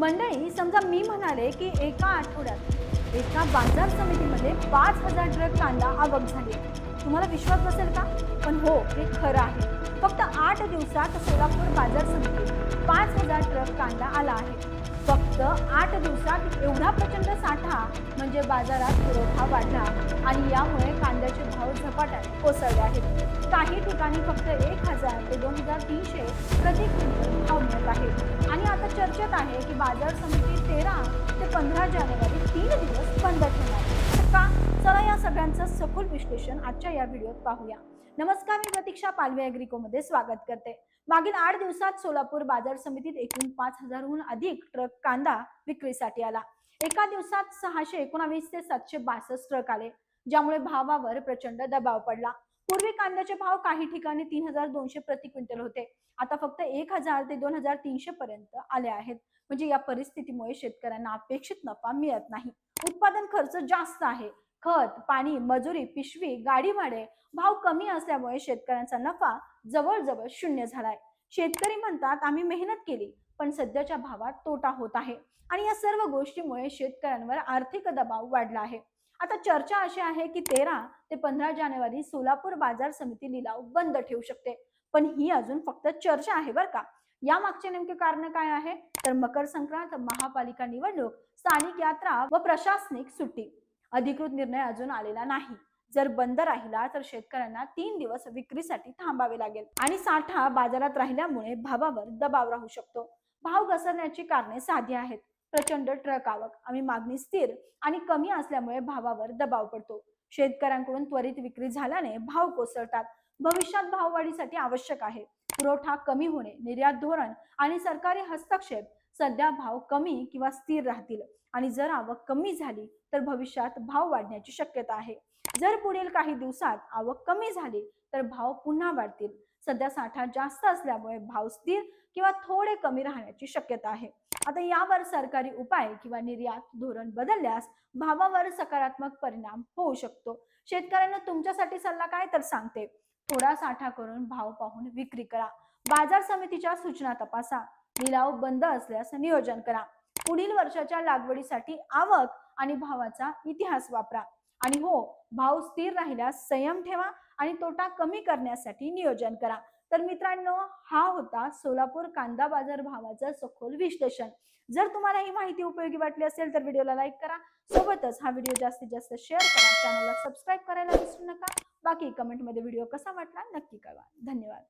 मंडळी समजा मी म्हणाले की एका आठवड्यात एका बाजार समितीमध्ये पाच हजार ट्रक कांदा आवक झाली तुम्हाला विश्वास बसेल का? पण हो हे खरं आहे. फक्त आठ दिवसात सोलापूर बाजार समितीत पाच हजार ट्रक कांदा आला आहे. फक्त आठ दिवसात एवढा प्रचंड साठा म्हणजे बाजारात पुरवठा वाढला आणि यामुळे कांद्याचे भाव झपाट्याने कोसळले आहेत. काही ठिकाणी फक्त एक हजार ते दोन हजार तीनशे प्रति क्विंटल भाव मिळत आहे. बाजार समिती तेरा ते पंधरा जानेवारी तीन दिवस बंद ठेवणार का? चला या सगळ्यांचं सखोल विश्लेषण आजच्या या व्हिडिओत पाहूया. नमस्कार मी प्रतीक्षा पालवे अॅग्रिकोमध्ये स्वागत करते. मागील आठ दिवसात सोलापूर बाजार समितीत एकूण पाच हजारहून अधिक ट्रक कांदा विक्रीसाठी आला. एका दिवसात सहाशे एकोणावीस ते सातशे बासष्ट ट्रक आले ज्यामुळे भावावर प्रचंड दबाव पडला. पूर्वी कांद्याचे भाव काही ठिकाणी तीन हजार दोनशे प्रति क्विंटल होते. आता फक्त एक हजार ते दोन हजार तीनशे पर्यंत आले आहेत. म्हणजे या परिस्थितीमुळे शेतकऱ्यांना अपेक्षित नफा मिळत नाही. उत्पादन खर्च जास्त आहे. खत पाणी मजुरी पिशवी गाडी भाडे भाव कमी असल्यामुळे शेतकऱ्यांचा नफा जवळजवळ शून्य झालाय. शेतकरी म्हणतात आम्ही मेहनत केली पण सध्याच्या भावात तोटा होत आहे. आणि या सर्व गोष्टीमुळे शेतकऱ्यांवर आर्थिक दबाव वाढला आहे. आता चर्चा अशी आहे की तेरा ते पंधरा जानेवारी सोलापूर बाजार समिती लिलाव बंद ठेवू शकते. पण ही अजून फक्त चर्चा आहे बरं का. या मागचे नेमके कारण काय आहे? तर मकर संक्रांत महापालिका निवडणूक स्थानिक यात्रा व प्रशासनिक सुट्टी. अधिकृत निर्णय अजून आलेला नाही. जर बंद राहिला तर शेतकऱ्यांना तीन दिवस विक्रीसाठी थांबावे लागेल आणि साठा बाजारात राहिल्यामुळे भावावर दबाव राहू शकतो. भाव घसरण्याची कारणे साधी आहेत. प्रचंड ट्रक आवक. आम्ही मागणी स्थिर आणि कमी असल्यामुळे भावावर दबाव पडतो. शेतकऱ्यांकडून त्वरित विक्री झाल्याने भाव कोसळतात. भविष्यात भाववाढीसाठी आवश्यक आहे. पुरवठा कमी होणे निर्यात धोरण आणि सरकारी हस्तक्षेप सध्या भाव कमी किंवा स्थिर राहतील आणि जर आवक कमी झाली तर भविष्यात भाव वाढण्याची शक्यता आहे. जर पुढील काही दिवसात आवक कमी झाली तर भाव पुन्हा वाढतील. सध्या साठा जास्त असल्यामुळे भाव स्थिर किंवा थोडे कमी राहण्याची शक्यता आहे. आता यावर सरकारी उपाय किंवा निर्यात धोरण बदलल्यास भावावर सकारात्मक परिणाम होऊ शकतो. शेतकऱ्यांना तुमच्यासाठी सल्ला काय तर सांगते. थोडा साठा करून भाव पाहून विक्री करा. बाजार समितीच्या सूचना तपासा. लिलाव बंद असल्यास नियोजन करा. पुढील वर्षाच्या लागवडीसाठी आवक आणि भावाचा इतिहास वापरा. आणि हो भाव स्थिर राहिल्यास संयम ठेवा आणि तोटा कमी करण्यासाठी नियोजन करा. तर मित्रांनो हा होता सोलापूर कांदा बाजार भावाचं सखोल विश्लेषण. जर तुम्हाला ही माहिती उपयोगी वाटली असेल तर व्हिडिओला लाईक करा. सोबतच हा व्हिडिओ जास्तीत जास्त शेअर करा. चॅनलला सबस्क्राईब करायला विसरू नका. बाकी कमेंटमध्ये व्हिडिओ कसा वाटला नक्की कळवा. धन्यवाद.